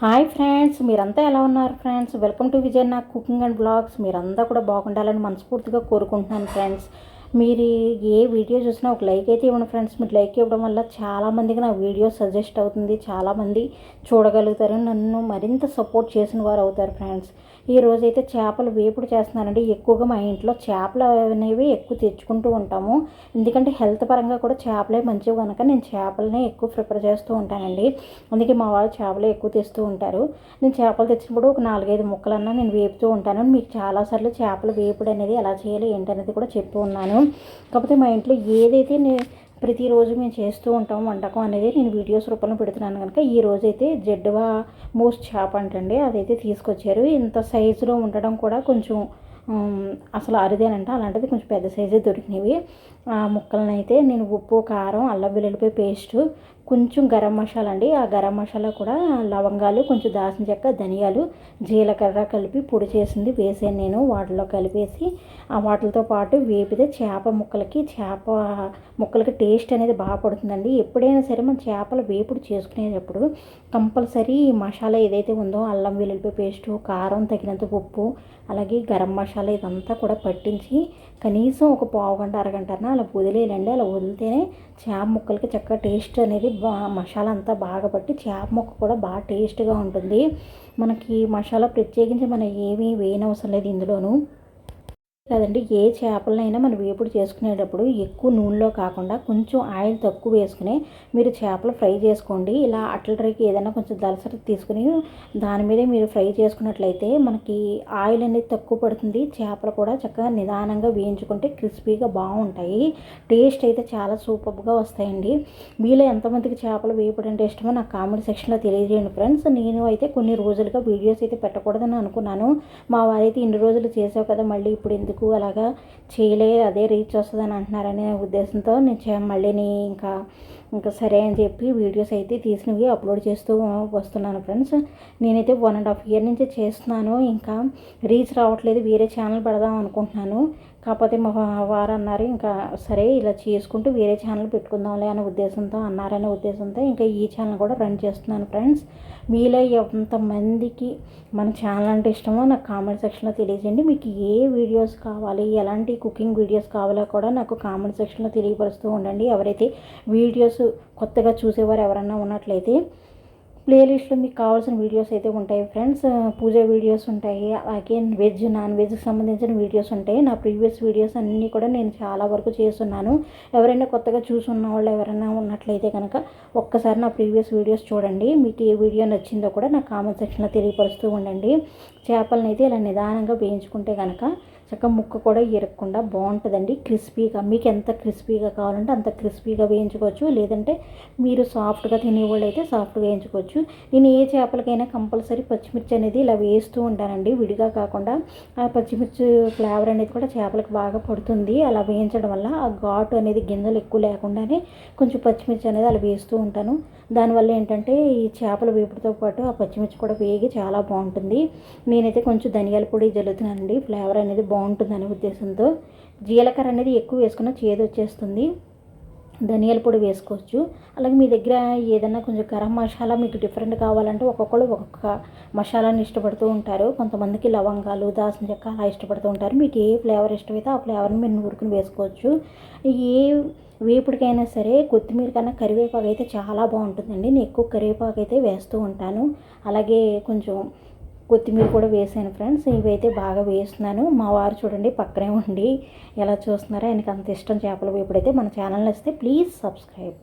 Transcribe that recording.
Hi friends మీరంతా ఎలా ఉన్నారు ఫ్రెండ్స్? వెల్కమ్ టు విజయ్ నా కుకింగ్ అండ్ బ్లాగ్స్. మీరంతా కూడా బాగుండాలని మనస్ఫూర్తిగా కోరుకుంటున్నాను ఫ్రెండ్స్. మీరు ఏ వీడియో చూసినా ఒక లైక్ అయితే ఇవ్వండి ఫ్రెండ్స్. మీరు లైక్ ఇవ్వడం వల్ల చాలామందికి నా వీడియో సజెస్ట్ అవుతుంది. చాలామంది చూడగలుగుతారు. నన్ను మరింత సపోర్ట్ చేసిన వారు అవుతారు ఫ్రెండ్స్. ఈ రోజైతే చేపలు వేపుడు చేస్తున్నానండి ఎక్కువగా మా ఇంట్లో చేపలు అనేవి ఎక్కువ తెచ్చుకుంటూ ఉంటాము. ఎందుకంటే హెల్త్ పరంగా కూడా చేపలే మంచివి కనుక నేను చేపలనే ఎక్కువ ప్రిపేర్ చేస్తూ ఉంటానండి. అందుకే మా వాళ్ళు చేపలే ఎక్కువ తెస్తూ ఉంటారు. నేను చేపలు తెచ్చినప్పుడు ఒక నాలుగైదు ముక్కలన్నా నేను వేపుతూ ఉంటాను. మీకు చాలాసార్లు చేపల వేపుడు అనేది ఎలా చేయాలి ఏంటనేది కూడా చెప్పి ఉన్నాను. కాకపోతే మా ఇంట్లో ఏదైతే నేను ప్రతిరోజు మేము చేస్తూ ఉంటాం వంటకం అనేది నేను వీడియోస్ రూపంలో పెడుతున్నాను కనుక ఈ రోజైతే జడ్డువా మోస్ట్ చేప అంటండి అదైతే తీసుకొచ్చారు. ఇంత సైజులో ఉండడం కూడా కొంచెం అసలు అరుదేనంట. అలాంటిది కొంచెం పెద్ద సైజే దొరికినవి. ఆ ముక్కలను అయితే నేను ఉప్పు కారం అల్లం వెల్లుల్లిపాయ పేస్టు కొంచెం గరం మసాలా అండి. ఆ గరం మసాలా కూడా లవంగాలు కొంచెం దాసిన చెక్క ధనియాలు జీలకర్ర కలిపి పొడి చేసింది వేసాను నేను వాటిలో కలిపేసి. ఆ వాటితో పాటు వేపితే చేప ముక్కలకి చేప ముక్కలకి టేస్ట్ అనేది బాగా పడుతుందండి. ఎప్పుడైనా సరే మనం చేపల వేపుడు చేసుకునేటప్పుడు కంపల్సరీ మసాలా ఏదైతే ఉందో అల్లం వెల్లుల్లిపాయ పేస్టు కారం తగినంత ఉప్పు అలాగే గరం మసాలా ఇదంతా కూడా పట్టించి కనీసం ఒక పావు గంట అరగంట అలా వదిలేయండి. అలా వదిలితేనే చేప ముక్కలకి చక్కగా టేస్ట్ అనేది బా మసాలా అంతా బాగా పట్టి చేప ముక్క కూడా బాగా టేస్ట్గా ఉంటుంది. మనకి మసాలా ప్రత్యేకించి మనం ఏమీ వేయనవసరం లేదు ఇందులోనూ. కదండి ఏ చేపలనైనా మనం వేపుడు చేసుకునేటప్పుడు ఎక్కువ నూనెలో కాకుండా కొంచెం ఆయిల్ తక్కువ వేసుకుని మీరు చేపలు ఫ్రై చేసుకోండి. ఇలా అట్లకి ఏదైనా కొంచెం దలసరి తీసుకుని దాని మీదే మీరు ఫ్రై చేసుకున్నట్లయితే మనకి ఆయిల్ అనేది తక్కువ పడుతుంది. చేపలు కూడా చక్కగా నిదానంగా వేయించుకుంటే క్రిస్పీగా బాగుంటాయి. టేస్ట్ అయితే చాలా సూపర్గా వస్తాయండి. మీలో ఎంతమందికి చేపలు వేపుడు అంటే ఇష్టమో నాకు కామెంట్ సెక్షన్లో తెలియజేయండి ఫ్రెండ్స్. నేను అయితే కొన్ని రోజులుగా వీడియోస్ అయితే పెట్టకూడదని అనుకున్నాను. మా వారైతే ఇన్ని రోజులు చేసావు కదా మళ్ళీ ఇప్పుడు ఎందుకు ఎందుకు అలాగా చేయలే అదే రీచ్ వస్తుందని అంటున్నారనే ఉద్దేశంతో నేను మళ్ళీ ఇంకా ఇంకా సరే అని చెప్పి వీడియోస్ అయితే తీసినవి అప్లోడ్ చేస్తూ వస్తున్నాను ఫ్రెండ్స్. నేనైతే వన్ అండ్ హాఫ్ ఇయర్ నుంచి చేస్తున్నాను ఇంకా రీచ్ రావట్లేదు వేరే ఛానల్ పెడదాం అనుకుంటున్నాను. కాకపోతే మా వారు అన్నారు ఇంకా సరే ఇలా చేసుకుంటూ వేరే ఛానల్ పెట్టుకుందాంలే అనే ఉద్దేశంతో అన్నారనే ఉద్దేశంతో ఇంకా ఈ ఛానల్ కూడా రన్ చేస్తున్నాను ఫ్రెండ్స్. మీలో ఎంతమందికి మన ఛానల్ అంటే ఇష్టమో నాకు కామెంట్ సెక్షన్లో తెలియజేయండి. మీకు ఏ వీడియోస్ కావాలి ఎలాంటి కుకింగ్ వీడియోస్ కావాలో కూడా నాకు కామెంట్ సెక్షన్లో తెలియపరుస్తూ ఉండండి. ఎవరైతే వీడియోస్ కొత్తగా చూసేవారు ఎవరన్నా ఉన్నట్లయితే ప్లేలిస్ట్లో మీకు కావాల్సిన వీడియోస్ అయితే ఉంటాయి. ఫ్రెండ్స్ పూజ వీడియోస్ ఉంటాయి. అలాగే వెజ్ నాన్ వెజ్కి సంబంధించిన వీడియోస్ ఉంటాయి. నా ప్రీవియస్ వీడియోస్ అన్నీ కూడా నేను చాలా వరకు చేస్తున్నాను. ఎవరైనా కొత్తగా చూసున్న వాళ్ళు ఎవరైనా ఉన్నట్లయితే కనుక ఒక్కసారి నా ప్రీవియస్ వీడియోస్ చూడండి. మీకు ఏ వీడియో నచ్చిందో కూడా నా కామెంట్ సెక్షన్లో తెలియపరుస్తూ ఉండండి. చేపలను అయితే ఇలా నిదానంగా వేయించుకుంటే కనుక చక్కగా ముక్క కూడా ఇరగకుండా బాగుంటుందండి. క్రిస్పీగా మీకు ఎంత క్రిస్పీగా కావాలంటే అంత క్రిస్పీగా వేయించుకోవచ్చు. లేదంటే మీరు సాఫ్ట్గా తినేవాళ్ళు అయితే సాఫ్ట్గా వేయించుకోవచ్చు. నేను ఏ చేపలకైనా కంపల్సరీ పచ్చిమిర్చి అనేది ఇలా వేస్తూ ఉంటానండి. విడిగా కాకుండా ఆ పచ్చిమిర్చి ఫ్లేవర్ అనేది కూడా చేపలకు బాగా పడుతుంది. అలా వేయించడం వల్ల ఆ ఘాటు అనేది గింజలు ఎక్కువ లేకుండానే కొంచెం పచ్చిమిర్చి అనేది అలా వేస్తూ ఉంటాను. దానివల్ల ఏంటంటే ఈ చేపల వేపుడుతో పాటు ఆ పచ్చిమిర్చి కూడా వేగి చాలా బాగుంటుంది. నేనైతే కొంచెం ధనియాల పొడి జల్లుతున్నానండి. ఫ్లేవర్ అనేది బాగుంటుందనే ఉద్దేశంతో జీలకర్ర అనేది ఎక్కువ వేసుకున్న చేదు వచ్చేస్తుంది. ధనియాల పొడి వేసుకోవచ్చు. అలాగే మీ దగ్గర ఏదైనా కొంచెం గరం మసాలా మీకు డిఫరెంట్ కావాలంటే ఒక్కొక్కరు ఒక్కొక్క మసాలాని ఇష్టపడుతూ ఉంటారు. కొంతమందికి లవంగాలు దాసిన చెక్క అలా ఇష్టపడుతూ ఉంటారు. మీకు ఏ ఫ్లేవర్ ఇష్టమైతే ఆ ఫ్లేవర్ని మీరు నూరుకుని వేసుకోవచ్చు. ఏ వేపుడికైనా సరే కొత్తిమీర కన్నా కరివేపాకు అయితే చాలా బాగుంటుందండి. నేను ఎక్కువ కరివేపాకు అయితే వేస్తూ ఉంటాను. అలాగే కొంచెం కొత్తిమీర కూడా వేసాను ఫ్రెండ్స్. ఇవైతే బాగా వేస్తున్నాను. మా వారు చూడండి పక్కనే ఉండి ఎలా చూస్తున్నారో ఆయనకి అంత ఇష్టం చేపలు వేపుడైతే మన ఛానల్ వస్తే ప్లీజ్ సబ్స్క్రైబ్.